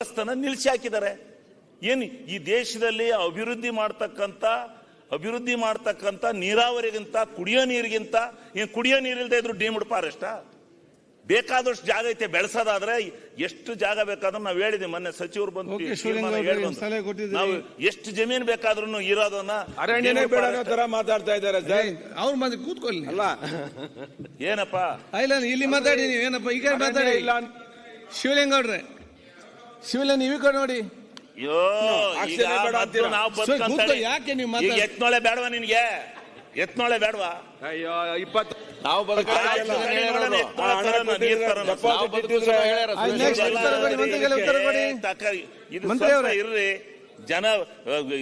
ಸ್ಥಾನ ನಿಲ್ಲಿಸಿ ಹಾಕಿದ್ದಾರೆ. ಏನು ಈ ದೇಶದಲ್ಲಿ ಅಭಿವೃದ್ಧಿ ಮಾಡ್ತಕ್ಕಂಥ ಅಭಿವೃದ್ಧಿ ಮಾಡ್ತಕ್ಕಂಥ ನೀರಾವರಿಗಿಂತ ಕುಡಿಯೋ ನೀರಿಗಿಂತ ಏನು ಕುಡಿಯೋ ನೀರಿಲ್ಲದೆ ಇದ್ರು ಡೀಮ್ಡ್ ಫಾರೆಸ್ಟ್ ಬೇಕಾದಷ್ಟು ಜಾಗ ಐತೆ ಬೆಳೆಸೋದಾದ್ರೆ ಎಷ್ಟು ಜಾಗ ಬೇಕಾದ್ರೂ ನಾವು ಹೇಳಿದ್ವಿ ಮೊನ್ನೆ ಸಚಿವರು ಬಂದು. ನಾವು ಎಷ್ಟು ಜಮೀನು ಬೇಕಾದ್ರೂ ಇರೋದನ್ನ ಅರಣ್ಯನೇ ಬೇಡ ಅನ್ನೋ ತರ ಮಾತಾಡ್ತಾ ಇದ್ದಾರೆ ಅವ್ರ ಅವ್ರು ಮತ್ತೆ ಕೂತ್ಕೊಳ್ಳಿ. ಅಲ್ಲ. ಏನಪ್ಪ? ಇಲ್ಲ ಇಲ್ಲಿ ಮಾತಾಡಿ ನೀವು ಏನಪ್ಪ? ಈಗ ಮಾತಾಡಿ. ಇಲ್ಲ ಶಿವಲಿಂಗೌಡ್ರೆ ಶಿವಲಿಂಗ ನೀವು ಕಡೆ ನೋಡಿ. ಅಯ್ಯೋ ಈಗ ಆಕ್ಸಿಜನ್ ಬೇಡ ಮೊದ್ಲು ಅಂತೀರಾ? ನಾವು ಸರ್, ಬದುಕಂತ ಕೂತ್ಕೊ, ಯಾಕೆ ನೀವು ಈಗ ಮಾತಾಡ್- ಎತ್ನೊಳೆ ಬೇಡವಾ ನಿನ್ಗೆ? ಎತ್ನೊಳೆ ಬೇಡವಾ? ಅಯ್ಯೋ ಇಪ್ಪತ್ತು ನಾವು ಬದುಕಲ್ಲ. ಉತ್ತರ ಕೊಡಿ, ಮಂತ್ರಿಗಳೇ ಉತ್ತರ ಕೊಡಿ. ಇದು ಮಂತ್ರಿ ಸ್ವಲ್ಪ ಅವರೇ. ಇರ್ರಿ. ಜನ ಅಹ್,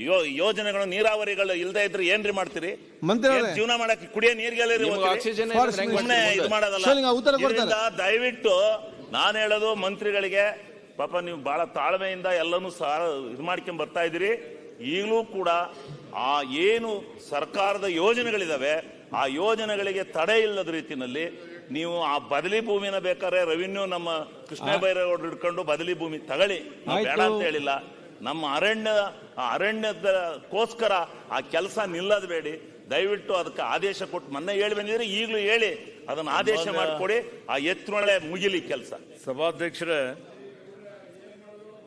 ಯೋ- ಯೋಜನೆಗಳು ನೀರಾವರಿಗಳು ಇಲ್ದೇ ಇದ್ರೆ ಏನ್ರಿ ಮಾಡ್ತೀರಿ? ಮಂತ್ರಿ ಅವರೇ. ಜೀವನ ಮಾಡಕ್ಕೆ ಕುಡಿಯೋ ನೀರಿಗೆಲ್ಲ ಆಕ್ಸಿಜನ್ ಇದು ಮಾಡೋದಲ್ಲ. ಶಿವಲಿಂಗ ಉತ್ತರ ಕೊಡ್ತಾರೆ. ಇದರಿಂದ ದಯವಿಟ್ಟು ನಾನು ಹೇಳೋದು ಮಂತ್ರಿಗಳಿಗೆ ಪಾಪ ನೀವು ಬಹಳ ತಾಳ್ಮೆಯಿಂದ ಎಲ್ಲನೂ ಸಹ ಇದು ಮಾಡ್ಕೊಂಡು ಬರ್ತಾ ಇದ್ದೀರಿ. ಈಗಲೂ ಕೂಡ ಆ ಏನು ಸರ್ಕಾರದ ಯೋಜನೆಗಳಿದಾವೆ ಆ ಯೋಜನೆಗಳಿಗೆ ತಡೆ ಇಲ್ಲದ ರೀತಿಯಲ್ಲಿ ನೀವು ಆ ಬದಲಿ ಭೂಮಿನ ಬೇಕಾದ್ರೆ ರೆವಿನ್ಯೂ ನಮ್ಮ ಕೃಷ್ಣ ಬೈರೇಗೌಡರು ಹಿಡ್ಕೊಂಡು ಬದಲಿ ಭೂಮಿ ತಗೊಳ್ಳಿ. ಬೇಡ ಅಂತ ಹೇಳಿಲ್ಲ. ನಮ್ಮ ಅರಣ್ಯ ಆ ಅರಣ್ಯದಕ್ಕೋಸ್ಕರ ಆ ಕೆಲಸ ನಿಲ್ಲದಬೇಡಿ ದಯವಿಟ್ಟು ಅದಕ್ಕೆ ಆದೇಶ ಕೊಟ್ಟು ಮೊನ್ನೆ ಹೇಳಿ ಬಂದಿದ್ರೆ ಈಗಲೂ ಹೇಳಿ. ಅದನ್ನ ಆದೇಶ ಮಾಡಿಕೊಡಿ. ಆ ಎತ್ತರೊಳೆ ಮುಗಿಲಿ ಕೆಲಸ. ಸಭಾಧ್ಯಕ್ಷರೇ